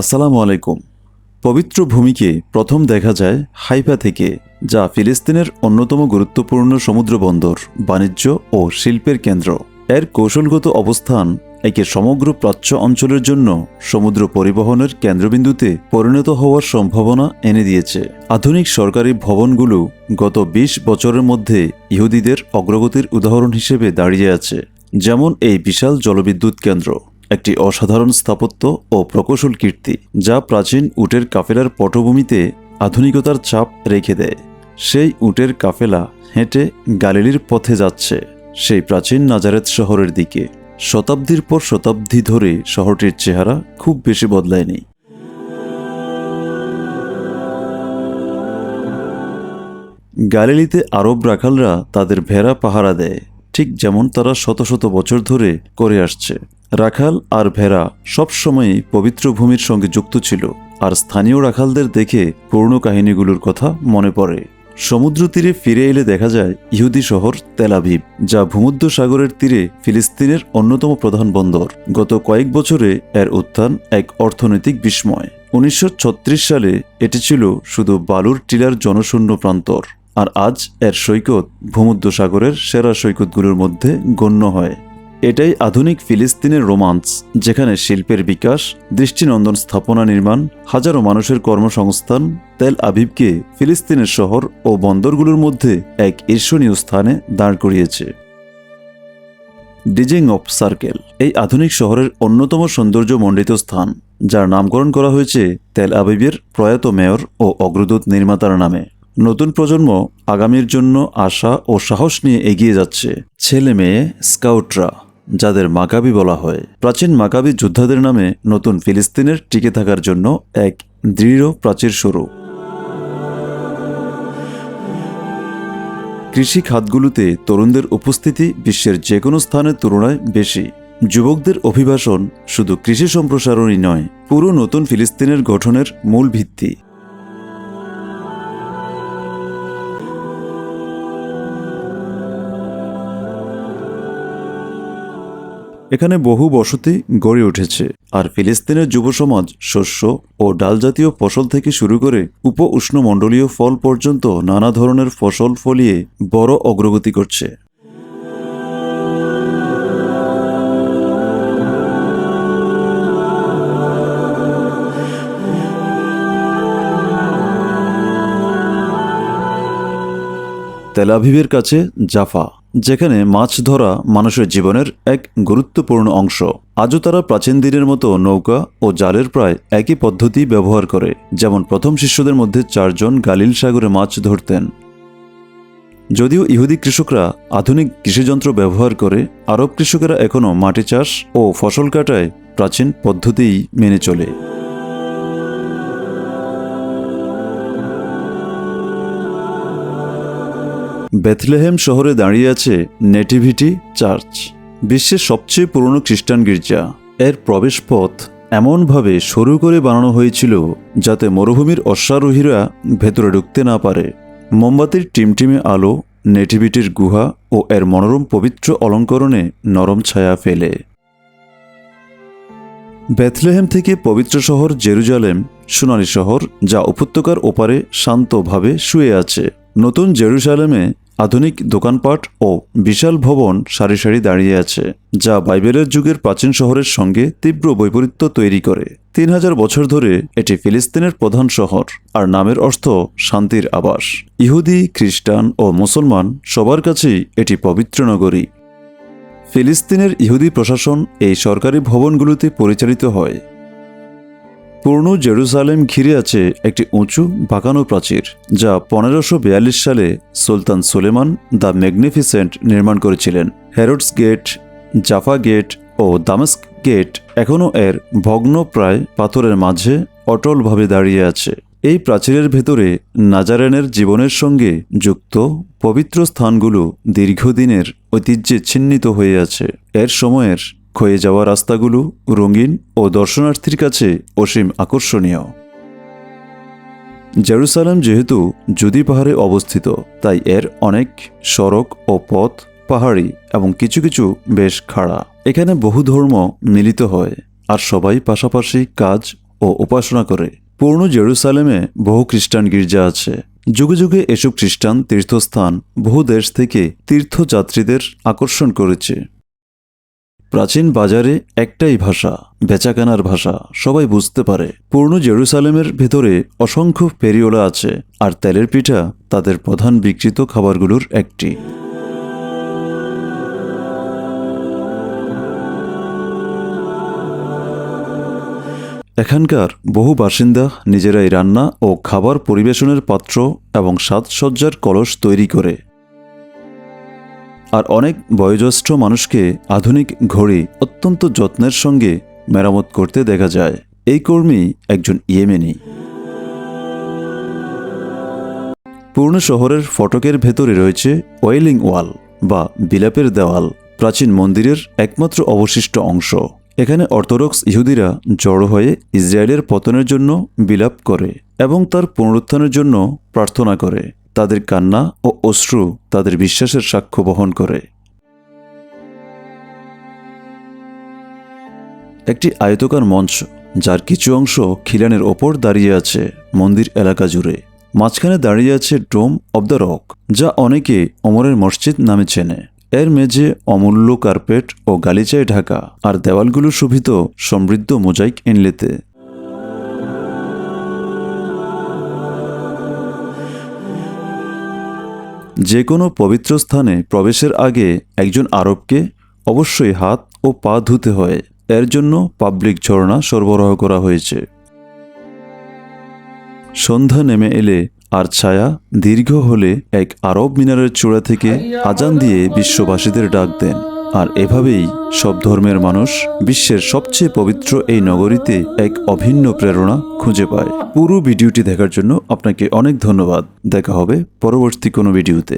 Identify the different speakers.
Speaker 1: আসসালামু আলাইকুম। পবিত্র ভূমিকে প্রথম দেখা যায় হাইফা থেকে, যা ফিলিস্তিনের অন্যতম গুরুত্বপূর্ণ সমুদ্র বন্দর বাণিজ্য ও শিল্পের কেন্দ্র। এর কৌশলগত অবস্থান একে সমগ্র প্রাচ্য অঞ্চলের জন্য সমুদ্র পরিবহনের কেন্দ্রবিন্দুতে পরিণত হওয়ার সম্ভাবনা এনে দিয়েছে। আধুনিক সরকারি ভবনগুলো গত ২০ বছরের মধ্যে ইহুদিদের অগ্রগতির উদাহরণ হিসেবে দাঁড়িয়ে আছে, যেমন এই বিশাল জলবিদ্যুৎ কেন্দ্র। একটি অসাধারণ স্থাপত্য ও প্রকৌশল কীর্তি, যা প্রাচীন উটের কাফেলার পটভূমিতে আধুনিকতার চাপ রেখে দেয়। সেই উটের কাফেলা হেঁটে গালিলির পথে যাচ্ছে, সেই প্রাচীন নাজারেত শহরের দিকে। শতাব্দীর পর শতাব্দী ধরে শহরটির চেহারা খুব বেশি বদলায়নি। গালিলিতে আরব রাখালরা তাদের ভেড়া পাহারা দেয়। ঠিক যেমন তারা শত শত বছর ধরে করে আসছে। রাখাল আর ভেড়া সবসময়ই পবিত্র ভূমির সঙ্গে যুক্ত ছিল, আর স্থানীয় রাখালদের দেখে পুরনো কাহিনীগুলোর কথা মনে পড়ে। সমুদ্র তীরে ফিরে এলে দেখা যায় ইহুদি শহর তেলাভিভ যা ভূমধ্য সাগরের তীরে ফিলিস্তিনের অন্যতম প্রধান বন্দর। গত কয়েক বছরে এর উত্থান এক অর্থনৈতিক বিস্ময়। উনিশশো ছত্রিশ সালে এটি ছিল শুধু বালুর টিলার জনশূন্য প্রান্তর। আর আজ এর সৈকত ভূমধ্য সাগরের সেরা সৈকতগুলোর মধ্যে গণ্য হয়। এটাই আধুনিক ফিলিস্তিনের রোমান্স, যেখানে শিল্পের বিকাশ, দৃষ্টিনন্দন স্থাপনা নির্মাণ, হাজারো মানুষের কর্মসংস্থান, তেল আবিবকে ফিলিস্তিনের শহর ও বন্দরগুলোর মধ্যে এক ঈর্ষণীয় স্থানে দাঁড় করিয়েছে। ডিজিং অফ সার্কেল, এই আধুনিক শহরের অন্যতম সৌন্দর্যমণ্ডিত স্থান, যার নামকরণ করা হয়েছে তেল আবিবের প্রয়াত মেয়র ও অগ্রদূত নির্মাতার নামে। নতুন প্রজন্ম আগামীর জন্য আশা ও সাহস নিয়ে এগিয়ে যাচ্ছে। ছেলে মেয়ে, স্কাউটরা, যাদের মাকাবি বলা হয়। প্রাচীন মাকাবি যোদ্ধাদের নামে নতুন ফিলিস্তিনের টিকে থাকার জন্য এক দৃঢ় প্রাচীর শুরু। কৃষি খাতগুলোতে তরুণদের উপস্থিতি বিশ্বের যে কোনো স্থানের তুলনায় বেশি। যুবকদের অভিবাসন শুধু কৃষি সম্প্রসারণই নয়, পুরো নতুন ফিলিস্তিনের গঠনের মূল ভিত্তি। এখানে বহু বসতি গড়ে উঠেছে। আর ফিলিস্তিনের যুব সমাজ শস্য ও ডাল জাতীয় ফসল থেকে শুরু করে উপ উষ্ণমণ্ডলীয় ফল পর্যন্ত নানা ধরনের ফসল ফলিয়ে বড় অগ্রগতি করছে। তেলাভিভের কাছে জাফা। যেখানে মাছ ধরা মানুষের জীবনের এক গুরুত্বপূর্ণ অংশ। আজও তারা প্রাচীন দিনের মতো নৌকা ও জালের প্রায় একই পদ্ধতি ব্যবহার করে, যেমন প্রথম শিষ্যদের মধ্যে চারজন গালিল সাগরে মাছ ধরতেন। যদিও ইহুদি কৃষকরা আধুনিক কৃষিযন্ত্র ব্যবহার করে, আরব কৃষকেরা এখনও মাটি চাষ ও ফসল কাটায় প্রাচীন পদ্ধতিই মেনে চলে। বেথলেহেম শহরে দাঁড়িয়ে আছে নেটিভিটি চার্চ, বিশ্বের সবচেয়ে পুরনো খ্রিস্টান গির্জা। এর প্রবেশপথ এমনভাবে সরু করে বানানো হয়েছিল যাতে মরুভূমির অশ্বারোহীরা ভেতরে ঢুকতে না পারে। মোমবাতির টিমটিমে আলো, নেটিভিটির গুহা ও এর মনোরম পবিত্র অলঙ্করণে নরম ছায়া ফেলে। বেথলেহেম থেকে পবিত্র শহর জেরুজালেম সোনালী শহর, যা উপত্যকার ওপারে শান্তভাবে শুয়ে আছে। নতুন জেরুজালেমে আধুনিক দোকানপাট ও বিশাল ভবন সারি সারি দাঁড়িয়ে আছে, যা বাইবেলের যুগের প্রাচীন শহরের সঙ্গে তীব্র বৈপরীত্য তৈরি করে। তিন হাজার বছর ধরে এটি ফিলিস্তিনের প্রধান শহর, আর নামের অর্থ শান্তির আবাস। ইহুদি, খ্রিস্টান ও মুসলমান সবার কাছেই এটি পবিত্র নগরী। ফিলিস্তিনের ইহুদি প্রশাসন এই সরকারি ভবনগুলোতে পরিচালিত হয়। পূর্ণ জেরুসালেম ঘিরে আছে একটি উঁচু, বাঁকানো প্রাচীর, যা পনেরোশো সালে সুলতান সুলেমান দ্য ম্যাগনিফিসেন্ট নির্মাণ করেছিলেন। হেরোডস গেট, জাফা গেট ও দামাস্ক গেট এখনও এর ভগ্ন প্রায় পাথরের মাঝে অটলভাবে দাঁড়িয়ে আছে। এই প্রাচীরের ভেতরে নাজারেনের জীবনের সঙ্গে যুক্ত পবিত্র স্থানগুলো দীর্ঘদিনের ঐতিহ্যে ছিন্নিত হয়ে আছে। এর সময়ের ক্ষয়ে যাওয়া রাস্তাগুলো রঙিন ও দর্শনার্থীর কাছে অসীম আকর্ষণীয়। জেরুসালেম যেহেতু জুদি পাহাড়ে অবস্থিত, তাই এর অনেক সড়ক ও পথ পাহাড়ি এবং কিছু কিছু বেশ খাড়া। এখানে বহু ধর্ম মিলিত হয় আর সবাই পাশাপাশি কাজ ও উপাসনা করে। পূর্ণ জেরুসালেমে বহু খ্রিস্টান গির্জা আছে। যুগে যুগে এসব খ্রিস্টান তীর্থস্থান বহু দেশ থেকে তীর্থযাত্রীদের আকর্ষণ করেছে। প্রাচীন বাজারে একটাই ভাষা, বেচাকেনার ভাষা। সবাই বুঝতে পারে, পূর্ণ জেরুসালেমের ভেতরে অসংখ্য ফেরিওলা আছে, আর তেলের পিঠা তাদের প্রধান বিকৃত খাবারগুলোর একটি। এখানকার বহু বাসিন্দা নিজেরাই রান্না ও খাবার পরিবেশনের পাত্র এবং সাজসজ্জার কলস তৈরি করে। আর অনেক বয়োজ্যেষ্ঠ মানুষকে আধুনিক ঘড়ি অত্যন্ত যত্নের সঙ্গে মেরামত করতে দেখা যায়। এই কর্মী একজন ইয়েমেনি। পূর্ণ শহরের ফটকের ভেতরে রয়েছে ওয়েলিং ওয়াল বা বিলাপের দেওয়াল, প্রাচীন মন্দিরের একমাত্র অবশিষ্ট অংশ। এখানে অর্থোডক্স ইহুদিরা জড়ো হয়ে ইসরায়েলের পতনের জন্য বিলাপ করে এবং তার পুনরুত্থানের জন্য প্রার্থনা করে। তাদের কান্না ও অশ্রু তাদের বিশ্বাসের সাক্ষ্য বহন করে। একটি আয়তকার মঞ্চ, যার কিছু অংশ খিলানের ওপর দাঁড়িয়ে আছে মন্দির এলাকা জুড়ে। মাঝখানে দাঁড়িয়ে আছে ডোম অব দ্য রক, যা অনেকে অমরের মসজিদ নামে চেনে। এর মেঝে অমূল্য কার্পেট ও গালিচায় ঢাকা, আর দেওয়ালগুলো শোভিত সমৃদ্ধ মোজাইক ইনলেতে। যে কোনো পবিত্র স্থানে প্রবেশের আগে একজন আরবকে অবশ্যই হাত ও পা ধুতে হয়। এর জন্য পাবলিক ঝর্ণা সরবরাহ করা হয়েছে। সন্ধ্যা নেমে এলে আর ছায়া দীর্ঘ হলে এক আরব মিনারের চূড়া থেকে আজান দিয়ে বিশ্ববাসীদের ডাক দেন। আর এভাবেই সব ধর্মের মানুষ বিশ্বের সবচেয়ে পবিত্র এই নগরীতে এক অভিন্ন প্রেরণা খুঁজে পায়। পুরো ভিডিওটি দেখার জন্য আপনাকে অনেক ধন্যবাদ। দেখা হবে পরবর্তী কোনো ভিডিওতে।